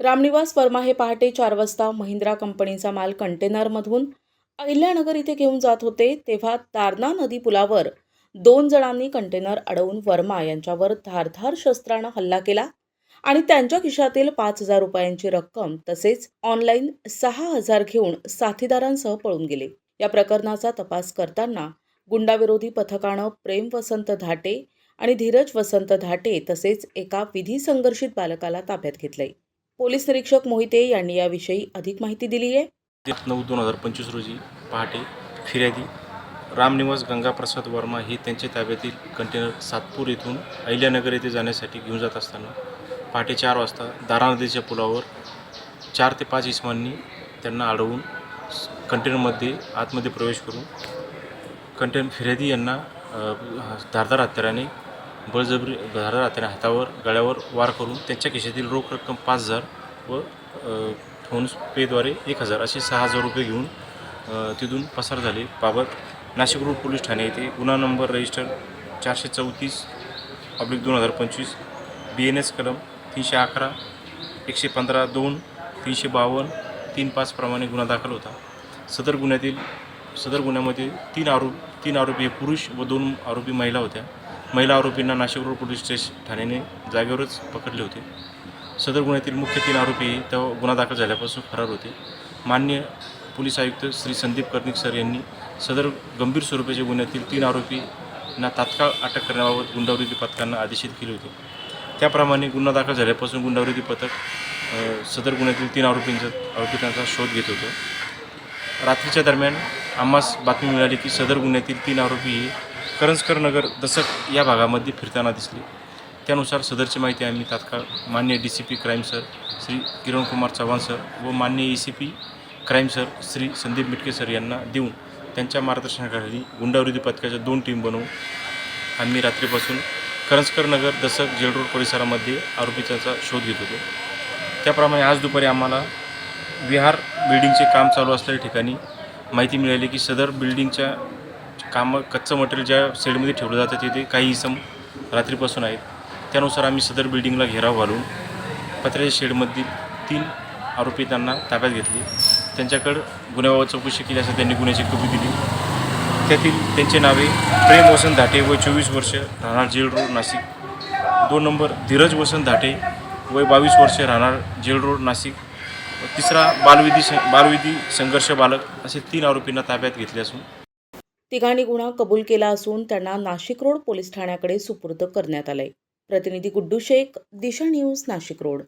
रामनिवास वर्मा हे पहाटे चार वाजता महिंद्रा कंपनीचा माल कंटेनरमधून अहिल्यानगर इथे घेऊन जात होते तेव्हा दारणा नदी पुलावर दोन जणांनी कंटेनर अडवून वर्मा यांच्यावर धारधार शस्त्रानं हल्ला केला आणि त्यांच्या खिशातील पाच हजार रुपयांची रक्कम तसेच ऑनलाईन सहा हजार घेऊन साथीदारांसह पळून गेले. या प्रकरणाचा तपास करताना गुंडाविरोधी पथकानं प्रेम वसंत धाटे आणि धीरज वसंत धाटे तसेच एका विधी संघर्षित बालकाला ताब्यात घेतलंय. पोलीस निरीक्षक मोहिते यांनी याविषयी अधिक माहिती दिली आहे. नऊ दोन हजार पंचवीस रोजी पहाटे फिर्यादी. रामनिवास गंगाप्रसाद वर्मा हे त्यांच्या ताब्यातील कंटेनर सातपूर येथून अहिल्यानगर येथे जाण्यासाठी घेऊन जात असताना पहाटे चार वाजता दारा नदीच्या पुलावर चार ते पाच इसमांनी त्यांना अडवून कंटेनरमध्ये आतमध्ये प्रवेश करून कंटेनर फिर्यादी यांना धारदार हत्याराने बळजबरी घरा हत्याराने हातावर गळ्यावर वार करून त्यांच्या खिशातील रोख रक्कम पाच हजार व फोन पेद्वारे एक हजार असे सहा हजार रुपये घेऊन तिथून पसार झाले. बाबत नाशिक रोड पोलीस ठाणे येथे गुन्हा नंबर रजिस्टर चारशे चौतीस पब्लिक दोन हजार पंचवीस बी एन एस कलम तीनशे अकरा एकशे पंधरा दोन तीनशे बावन्न तीन पाचप्रमाणे गुन्हा दाखल होता. सदर गुन्ह्यातील सदर गुन्ह्यामध्ये तीन आरोप तीन आरोपी हे पुरुष व दोन आरोपी महिला होत्या. महिला आरोपींना नाशिक रोड पोलीस स्टेशन ठाण्याने जागेवरच पकडले होते. सदर गुन्ह्यातील मुख्य तीन आरोपी हे तेव्हा गुन्हा दाखल झाल्यापासून फरार होते. मान्य पोलीस आयुक्त श्री संदीप कर्णिक सर यांनी सदर गंभीर स्वरूपाच्या गुन्ह्यातील तीन आरोपींना तात्काळ अटक करण्याबाबत गुंडाविरोधी पथकांना आदेशित केले होते. त्याप्रमाणे गुन्हा दाखल झाल्यापासून गुंडाविरोधी पथक सदर गुन्ह्यातील तीन आरोपींचा आरोपितांचा शोध घेत होतं. रात्रीच्या दरम्यान आम्हास बातमी मिळाली की सदर गुन्ह्यातील तीन आरोपीही करंजकर नगर दसक या भागामध्ये फिरताना दिसले. त्यानुसार सदरची माहिती आम्ही तात्काळ मान्य D C P crime sir Shri Kirankumar Chavan sir व मान्य E C P crime sir Shri Sandeep Mitke sir यांना देऊन त्यांच्या मार्गदर्शनाखाली गुंडाविरोधी पथकाच्या दोन टीम बनवून आम्ही रात्रीपासून करंजकर नगर दसक जेल रोड परिसरामध्ये आरोपीचा शोध घेत होतो. त्याप्रमाणे आज दुपारी आम्हाला विहार बिल्डिंगचे काम चालू असलेल्या ठिकाणी माहिती मिळाली की सदर बिल्डिंगच्या कामं कच्चं मटेरियल ज्या शेडमध्ये ठेवलं जातं तिथे काही इसम रात्रीपासून आहेत. त्यानुसार आम्ही सदर बिल्डिंगला घेराव घालून पत्र्याच्या शेडमधील तीन आरोपी त्यांना ताब्यात घेतले. त्यांच्याकडं गुन्ह्याबाबत चौकशी केली असं त्यांनी गुन्ह्याची कबुली दिली. त्यातील त्यांचे नावे प्रेम वसंत धाटे वय चोवीस वर्ष राहणार जेल रोड नाशिक. दोन नंबर धीरज वसंत धाटे वय बावीस वर्ष राहणार जेल रोड नाशिक. व तिसरा बालविधी बालविधी संघर्ष बालक असे तीन आरोपींना ताब्यात घेतले असून तिघांनी गुन्हा कबूल केला असून त्यांना नाशिक रोड पोलीस ठाण्याकडे सुपूर्द करण्यात आलंय. प्रतिनिधी गुड्डू शेख दिशा न्यूज नाशिक रोड.